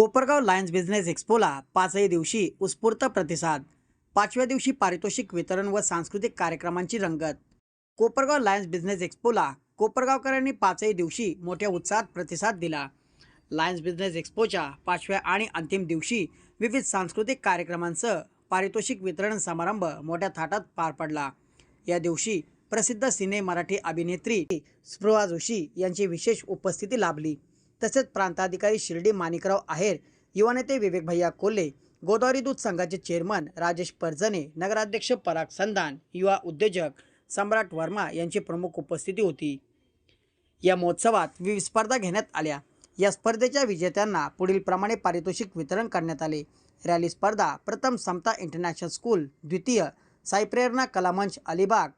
Kopargaon Lions Business एक्स्पोला पाचही दिवशी उत्स्फूर्त प्रतिसाद. पाचव्या दिवशी पारितोषिक वितरण व सांस्कृतिक कार्यक्रमांची रंगत. कोपरगाव लायन्स बिझनेस एक्स्पोला कोपरगावकरांनी पाचही दिवशी मोठ्या उत्साहात प्रतिसाद दिला. लायन्स बिझनेस एक्स्पोच्या पाचव्या आणि अंतिम दिवशी विविध सांस्कृतिक कार्यक्रमांसह पारितोषिक वितरण समारंभ मोठ्या थाटात पार पडला. या दिवशी प्रसिद्ध सिने मराठी अभिनेत्री स्पृहा जोशी यांची विशेष उपस्थिती लाभली. तसेच प्रांताधिकारी शिर्डी माणिकराव आहेर युवा नेते विवेक भैया कोल्हे गोदावरी दूध संघाचे चेअरमन राजेश परजने नगराध्यक्ष पराग संधान युवा उद्योजक सम्राट वर्मा यांची प्रमुख उपस्थिती होती. या महोत्सवात विविध स्पर्धा घेण्यात आल्या. या स्पर्धेच्या विजेत्यांना पुढीलप्रमाणे पारितोषिक वितरण करण्यात आले. रॅली स्पर्धा प्रथम समता इंटरनॅशनल स्कूल द्वितीय साईप्रेरणा कलामंच अलिबाग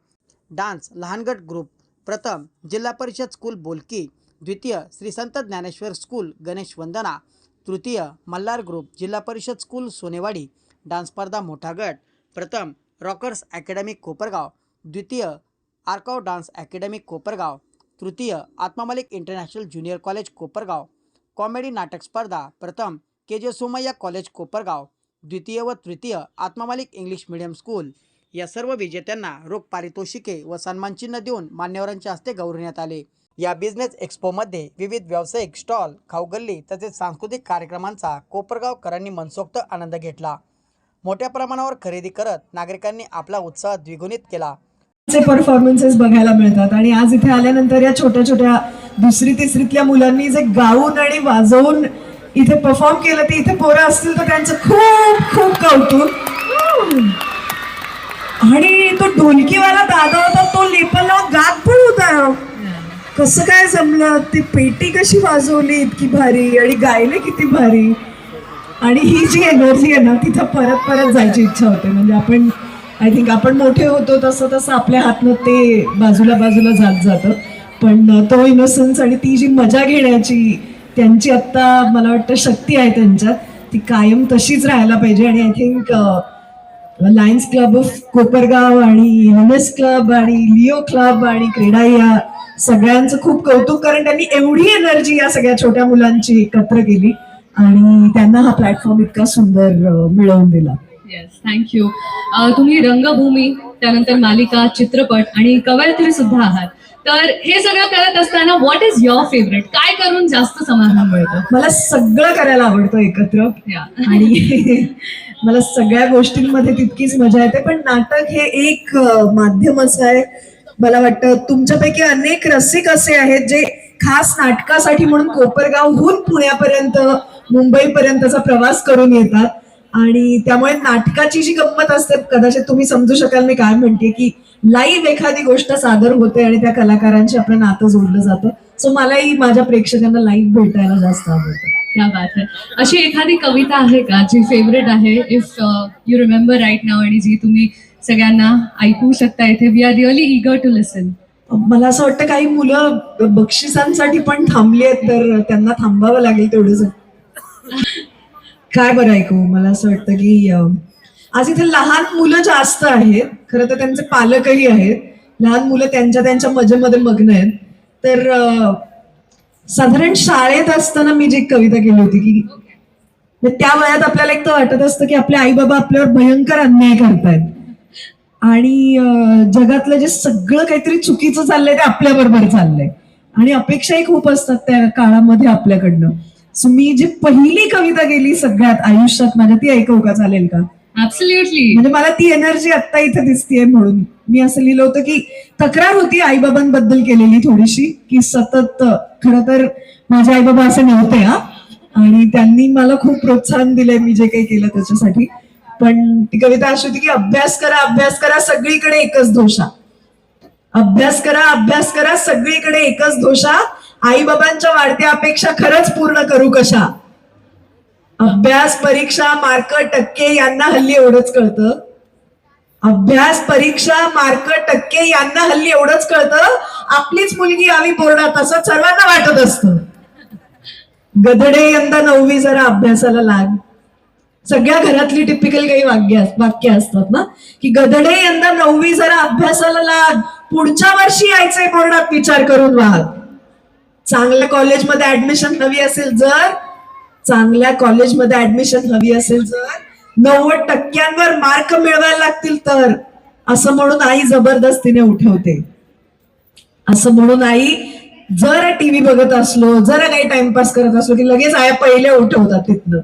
डान्स लहानगट ग्रुप प्रथम जिल्हा परिषद स्कूल बोलकी द्वितीय श्री संत ज्ञानेश्वर स्कूल गणेश वंदना तृतीय मल्हार ग्रुप जिल्हा परिषद स्कूल सोनेवाडी डान्स स्पर्धा मोठा गट प्रथम रॉकर्स अकॅडमी कोपरगाव द्वितीय आर्काव डान्स अकॅडमी कोपरगाव तृतीय Atmamalik International Junior College Kopargaon comedy नाटक स्पर्धा प्रथम के जे सोमय्या कॉलेज कोपरगाव द्वितीय व तृतीय आत्मामालिक इंग्लिश मीडियम स्कूल. या सर्व विजेत्यांना रोख पारितोषिके व सन्मानचिन्ह देऊन मान्यवरांच्या हस्ते गौरवण्यात आले. या बिझनेस एक्स्पोमध्ये विविध व्यावसायिक स्टॉल खाऊगल्ली तसेच सांस्कृतिक कार्यक्रमांचा कोपरगावकरांनी मनसोक्त आनंद घेतला. मोठ्या प्रमाणावर खरेदी करत नागरिकांनी आपला उत्साह द्विगुणित केला. चे परफॉर्मन्सेस बघायला मिळतात आणि आज इथे आल्यानंतर या छोट्या छोट्या दुसरी तिसरीतल्या मुलांनी जे गाऊन आणि वाजवून इथे परफॉर्म केलं ते इथे पोरं असतील तर त्यांचं खूप खूप कौतुक. कसं काय जमलं? ती पेटी कशी वाजवली इतकी भारी? आणि गायले किती भारी? आणि ही जी एनर्जी आहे ना तिथं परत परत जायची इच्छा होते. म्हणजे आपण आय थिंक आपण मोठे होतो तसं तसं आपल्या हातनं ते बाजूला बाजूला जात जातं. पण तो इनोसन्स आणि ती जी मजा घेण्याची त्यांची आत्ता मला वाटतं शक्ती आहे त्यांच्यात ती कायम तशीच राहायला पाहिजे. आणि I think Lions club of Kopargaon आणि युनेस क्लब आणि लिओ क्लब आणि क्रीडा या सगळ्यांचं खूप कौतुक कारण त्यांनी एवढी एनर्जी या सगळ्या छोट्या मुलांची एकत्र केली आणि त्यांना हा प्लॅटफॉर्म इतका सुंदर मिळवून दिला. येस थँक्यू तुम्ही रंगभूमी त्यानंतर मालिका चित्रपट आणि कवयित्री सुद्धा आहात. तर हे सगळं करत असताना व्हॉट इज युअर फेवरेट काय करून जास्त समाधान मिळतं? मला सगळं करायला आवडतं एकत्र. आणि मला सगळ्या गोष्टींमध्ये तितकीच मजा येते पण नाटक हे एक माध्यम असं आहे. मला वाटतं तुमच्यापैकी अनेक रसिक असे आहेत जे खास नाटकासाठी म्हणून कोपरगावहून पुण्यापर्यंत मुंबईपर्यंतचा प्रवास करून येतात. आणि त्यामुळे नाटकाची जी गंमत असते कदाचित तुम्ही समजू शकाल मी काय म्हणते की लाईव्ह एखादी गोष्ट सादर होते आणि त्या कलाकारांशी आपलं नातं जोडलं जातं. सो मलाही माझ्या प्रेक्षकांना लाईव्ह भेटायला जास्त आवडतं. क्या बात आहे अशी एखादी कविता आहे का जी फेवरेट आहे? इफ यू रिमेंबर राईट नाव आणि जी तुम्ही सगळ्यांना ऐकू शकता इथे we are really eager to listen मला असं वाटतं काही मुलं बक्षिसांसाठी पण थांबली आहेत तर त्यांना थांबावं लागेल तेवढंच. काय बरं ऐकू? मला असं वाटतं की आज इथे लहान मुलं जास्त आहेत. खरं तर त्यांचे पालकही आहेत. लहान मुलं त्यांच्या त्यांच्या मजेमध्ये मग्न आहेत. तर साधारण शाळेत असताना मी जी कविता केली होती की त्या वयात आपल्याला एक तर वाटत असतं की आपले आई बाबा आपल्यावर भयंकर अन्याय करतायत. आणि जगातलं जे सगळं काहीतरी चुकीचं चाललंय ते आपल्या बरोबर चाललंय. आणि अपेक्षाही खूप असतात त्या काळामध्ये आपल्याकडनं. सो मी जी पहिली कविता गेली सगळ्यात आयुष्यात माझ्या ती ऐकवू का चालेल का? ऍब्सल्युटली म्हणजे मला ती एनर्जी आता इथे दिसतीये म्हणून. मी असं लिहिलं होतं की तक्रार होती आईबाबांबद्दल केलेली थोडीशी की सतत खर तर माझे आईबाबा असे नव्हते हा. आणि त्यांनी मला खूप प्रोत्साहन दिलंय मी जे काही केलं त्याच्यासाठी. पण ती कविता अशी होती की अभ्यास करा अभ्यास करा सगळीकडे एकच दोषा अभ्यास करा अभ्यास करा सगळीकडे एकच दोषा आईबाबांच्या वाढत्या अपेक्षा खरंच पूर्ण करू कशा? अभ्यास परीक्षा मार्क टक्के यांना हल्ली एवढंच कळतं. अभ्यास परीक्षा मार्क टक्के यांना हल्ली एवढंच कळतं. आपलीच मुलगी आम्ही बोर्डात असं सर्वांना वाटत असतं. गधडे यंदा नववी जरा अभ्यासाला लाग. सगळ्या घरातली टिपिकल काही वाक्य वाक्य असतात ना? की गधडे यंदा नववी जरा अभ्यासाला लाग पुढच्या वर्षी यायचंय बोर्डात विचार करून वाग चांगल्या कॉलेजमध्ये ऍडमिशन हवी असेल जर चांगल्या कॉलेजमध्ये ऍडमिशन हवी असेल जर नव्वद टक्क्यांवर मार्क मिळवायला लागतील तर. असं म्हणून आई जबरदस्तीने उठवते. असं म्हणून आई जर टीव्ही बघत असलो जरा काही टाइमपास करत असलो की लगेच आया पहिले उठवतात तिथनं.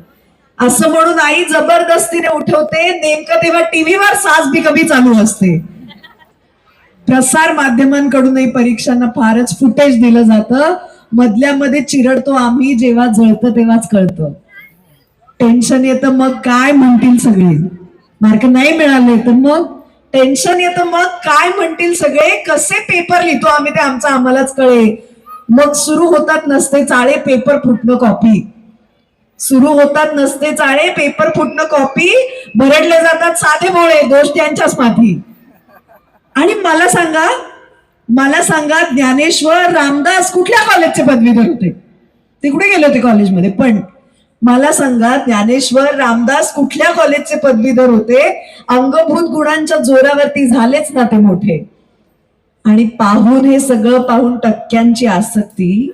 असं म्हणून आई जबरदस्तीने उठवते. नेमकं तेव्हा टीव्हीवर सास भी कमी चालू असते. प्रसार माध्यमांकडूनही परीक्षांना फारच फुटेज दिलं जातं. मधल्या मध्ये चिरडतो आम्ही जेव्हा जळतं तेव्हाच कळतं. टेन्शन येतं मग काय म्हणतील सगळे? मार्क नाही मिळाले तर मग? टेन्शन येतं मग काय म्हणतील सगळे? कसे पेपर लिहितो आम्ही ते आमचं आम्हालाच कळे. मग सुरू होतात नसते चाळे पेपर फुटणं कॉपी. सुरू होतात नसते चाळे पेपर फुटणं कॉपी भरडले जातात साधे भोळे दोष त्यांच्याच माथी. आणि मला सांगा मला सांगा ज्ञानेश्वर रामदास कुठल्या कॉलेजचे पदवीधर होते? ते कुठे गेले होते कॉलेजमध्ये पण मला सांगा ज्ञानेश्वर रामदास कुठल्या कॉलेजचे पदवीधर होते? अंगभूत गुणांच्या जोरावरती झालेच ना ते मोठे. आणि पाहून हे सगळं पाहून टक्क्यांची आसक्ती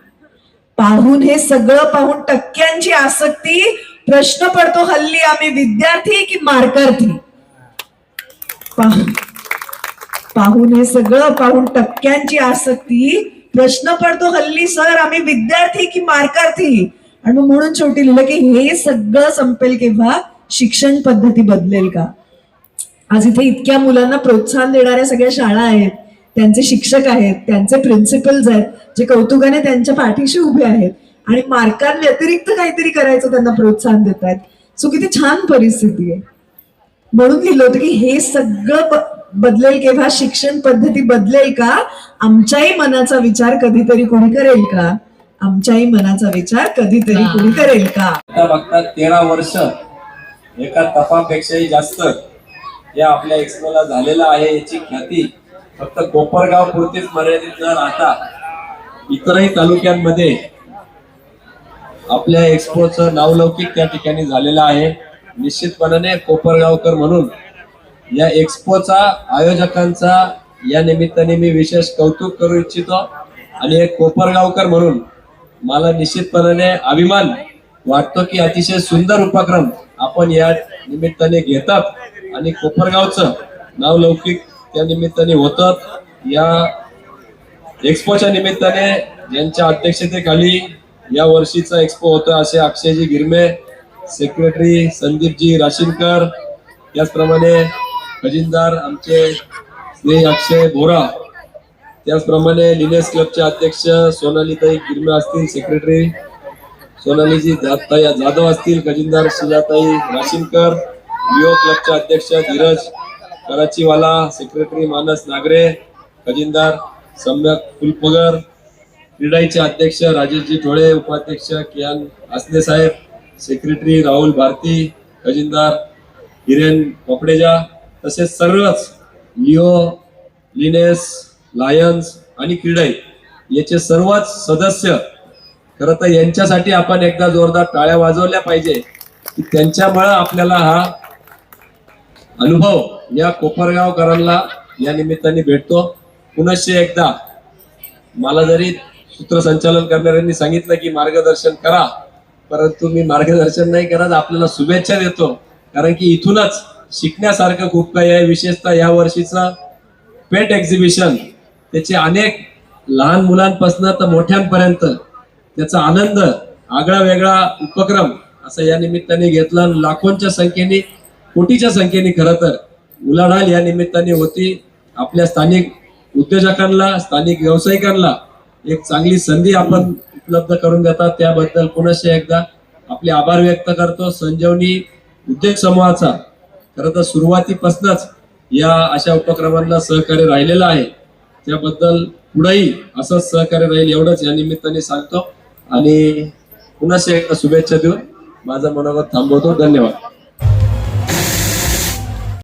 पाहून हे सगळं पाहून टक्क्यांची आसक्ती प्रश्न पडतो हल्ली आम्ही विद्यार्थी की मार्कार्थी? पाहून. हे सगळं पाहून टक्क्यांची आसक्ती प्रश्न पडतो हल्ली सर आम्ही विद्यार्थी की मार्कार्थी? आणि मग म्हणून शेवटी लिहिलं की हे सगळं संपेल केव्हा? शिक्षण पद्धती बदलेल का? आज इथे इतक्या मुलांना प्रोत्साहन देणाऱ्या सगळ्या शाळा आहेत. त्यांचे शिक्षक आहेत त्यांचे प्रिन्सिपल्स आहेत जे कौतुकाने त्यांच्या पाठीशी उभे आहेत आणि मार्कांव्यतिरिक्त काहीतरी करायचं त्यांना प्रोत्साहन देत आहेत सो किती छान परिस्थिती आहे. म्हणून लिहिलं होतं की हे सगळं बदलेल केव्हा शिक्षण पद्धती बदलेल का? आमच्याही मनाचा विचार कधीतरी कोणी करेल का? आमच्याही मनाचा विचार कधीतरी कोणी करेल का? बघता तेरा वर्ष एका तपापेक्षाही जास्त या आपल्या एक्सपोला झालेलं आहे याची ख्याती. फक्त कोपरगाव पुरतीच मर्यादित न राहता इतरही तालुक्यांमध्ये आपल्या एक्सपोचं नावलौकिक त्या ठिकाणी झालेलं आहे. निश्चितपणाने कोपरगावकर म्हणून या एक्सपोचा आयोजकांचा या निमित्ताने मी विशेष कौतुक करू इच्छितो आणि एक कोपरगावकर म्हणून मला निश्चितपणाने अभिमान वाटतो की अतिशय सुंदर उपक्रम आपण या निमित्ताने घेतात आणि कोपरगावचं नावलौकिक त्या निमित्ताने होतात. या एक्सपोच्या निमित्ताने ज्यांच्या अध्यक्षतेखाली या वर्षीचा एक्सपो होता असे अक्षयजी गिरमे सेक्रेटरी संदीपजी राशीनकर त्याचप्रमाणे खजिनदार आमचे श्री अक्षय बोरा त्याचप्रमाणे लिनेस क्लबचे अध्यक्ष सोनालीताई गिरमे असतील सेक्रेटरी सोनालीजी जाताई जाधव असतील खजिनदार सुजाताई राशीनकर लिओ क्लबचे अध्यक्ष धीरज कराचीवाला सेक्रेटरी मानस नागरे खजिनदार सम्यक फुलपगर क्रीडाईचे अध्यक्ष राजेशजी ठोळे उपाध्यक्ष कियान आसने साहेब सेक्रेटरी राहुल भारती खजिनदार हिरेन कोपडेजा तसेच सर्वच लिओ लिनेस लायन्स आणि क्रीडाई याचे सर्वच सदस्य खरं तर यांच्यासाठी आपण एकदा जोरदार टाळ्या वाजवल्या पाहिजे की त्यांच्यामुळे आपल्याला हा अनुभव या कोपरगावकरांना या निमित्ताने भेटतो. पुनश्च एकदा मला जरी सूत्रसंचालन करणाऱ्यांनी सांगितलं की मार्गदर्शन करा परंतु मी मार्गदर्शन नाही करत आपल्याला शुभेच्छा देतो. कारण की इथूनच शिकण्यासारखं खूप काही आहे. विशेषतः या वर्षीचा पेट एक्झिबिशन त्याचे अनेक लहान मुलांपासून तर मोठ्यांपर्यंत त्याचा आनंद आगळा वेगळा उपक्रम असं या निमित्ताने घेतला. लाखोंच्या संख्येने कोटीच्या संख्येने खरं तर. उलाढाल या निमित्ताने होती. आपल्या स्थानिक उद्योजकांना स्थानिक व्यावसायिकांना एक चांगली संधी आपण उपलब्ध करून देतात. त्याबद्दल पुनश्च एकदा आपले आभार व्यक्त करतो. संजीवनी उद्योग समूहाचा खरं तर सुरुवातीपासूनच या अशा उपक्रमांना सहकार्य राहिलेलं आहे. त्याबद्दल पुढेही असंच सहकार्य राहील एवढंच या निमित्ताने सांगतो. आणि पुनश्च एकदा शुभेच्छा देऊन माझा मनोगत थांबवतो. धन्यवाद.